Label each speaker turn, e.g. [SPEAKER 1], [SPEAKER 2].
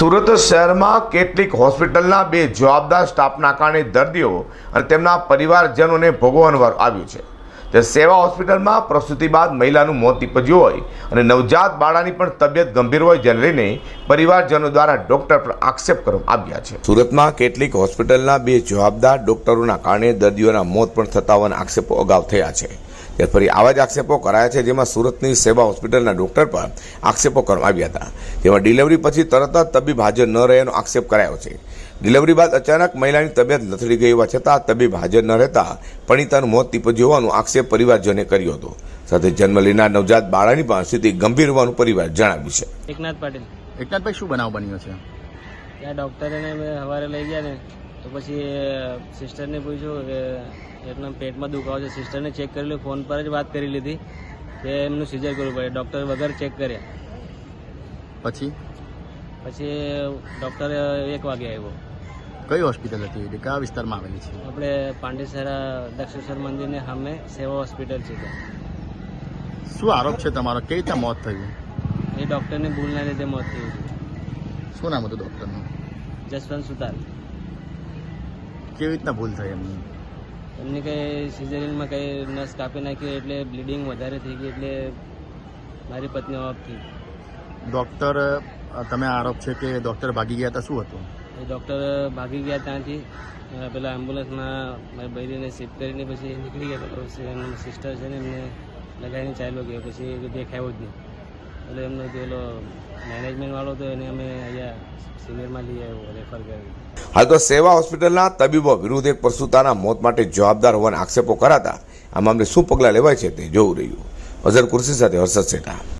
[SPEAKER 1] સુરત શહેરમાં કેટલીક હોસ્પિટલના બે જવાબદાર સ્ટાફના કારણે દર્દીઓ અને તેમના પરિવારજનોને ભોગવવાનું આવ્યું છે. તે સેવા હોસ્પિટલમાં પ્રસૂતિ બાદ મહિલાનું મોત નીપજ્યું હોય અને નવજાત બાળાની પણ તબિયત ગંભીર હોય જેને લઈને પરિવારજનો દ્વારા ડોક્ટર પર આક્ષેપ કરવામાં આવ્યા છે. સુરતમાં કેટલીક હોસ્પિટલના બે જવાબદાર ડોક્ટરોના કારણે દર્દીઓના મોત પણ થતા હોવાના આક્ષેપો અગાઉ થયા છે. ત્યારે ફરી આવા જ આક્ષેપો કરાયા છે જેમાં સુરતની સેવા હોસ્પિટલના ડોક્ટર પર આક્ષેપો કરવામાં આવ્યા હતા. જેમાં ડિલિવરી પછી તરત જ તબીબ હાજર ન રહેવાનો આક્ષેપ કરાયો છે. ડિલિવરી બાદ અચાનક મહિલાની તબિયત લથડી ગઈ હોવા છતાં તબીબ હાજર ન રહેતા પરિણીતાનું મોત નીપજ્યું હોવાનું આક્ષેપ પરિવારજને કર્યો હતો. સાથે જન્મ લેનાર નવજાત બાળાની પણ સ્થિતિ ગંભીર હોવાનું પરિવાર જણાવ્યું છે.
[SPEAKER 2] એકનાથ પાટીલ.
[SPEAKER 3] એકનાથભાઈ શું બનાવ બન્યો છે?
[SPEAKER 2] ત્યાં ડૉક્ટરે ને મેં સવારે લઈ ગયા ને તો પછી સિસ્ટરને પૂછ્યું કે એકના પેટમાં દુખાવો છે. સિસ્ટરને ચેક કરી લીધું ફોન પર જ વાત કરી લીધી કે એમનું સિઝર કરવું પડે. ડૉક્ટર વગર ચેક કર્યા.
[SPEAKER 3] પછી?
[SPEAKER 2] પછી ડૉક્ટર એક વાગે આવ્યો.
[SPEAKER 3] કઈ હોસ્પિટલ હતી? એટલે કયા વિસ્તારમાં આવેલી છે?
[SPEAKER 2] આપણે પાંડેસરા દક્ષેશ્વર મંદિરને સામે સેવા હોસ્પિટલ છે
[SPEAKER 3] શું આરોપ છે તમારો? કેવી રીતના મોત થયું?
[SPEAKER 2] એ ડૉક્ટરની ભૂલના લીધે મોત થયું છે.
[SPEAKER 3] શું નામ હતું ડૉક્ટરનું
[SPEAKER 2] જસવંત સુતાર.
[SPEAKER 3] કેવી રીતના ભૂલ થઈ એમની?
[SPEAKER 2] એમની કંઈ સિઝેરિયનમાં કંઈ નસ કાપી નાખી એટલે બ્લીડિંગ વધારે થઈ ગઈ એટલે મારી પત્ની ઓફ થઈ
[SPEAKER 3] ડૉક્ટર તમે આરોપ છે કે ડૉક્ટર ભાગી ગયા હતા શું હતું?
[SPEAKER 2] એ ડૉક્ટર ભાગી ગયા ત્યાંથી. પેલા એમ્બ્યુલન્સમાં મારી બૈરીને શિફ્ટ કરીને પછી નીકળી ગયા પછી એમનું સિસ્ટર છે ને એમને લગાવીને ચાલ્યો ગયો. પછી એ દેખાયો જ નહીં. એટલે એમનો પેલો મેનેજમેન્ટવાળો હતો એને અમે અહીંયા સિનિયરમાં લઈ આવ્યો રેફર કર્યો.
[SPEAKER 1] હાલ તો સેવા હોસ્પિટલના તબીબો વિરુદ્ધ એક પ્રસૂતાના મોત માટે જવાબદાર હોવાના આક્ષેપો કરાતા આ મામલે શું પગલાં લેવાય છે તે જોવું રહ્યું. અઝર કુર્સી સાથે હર્ષદ શેઠા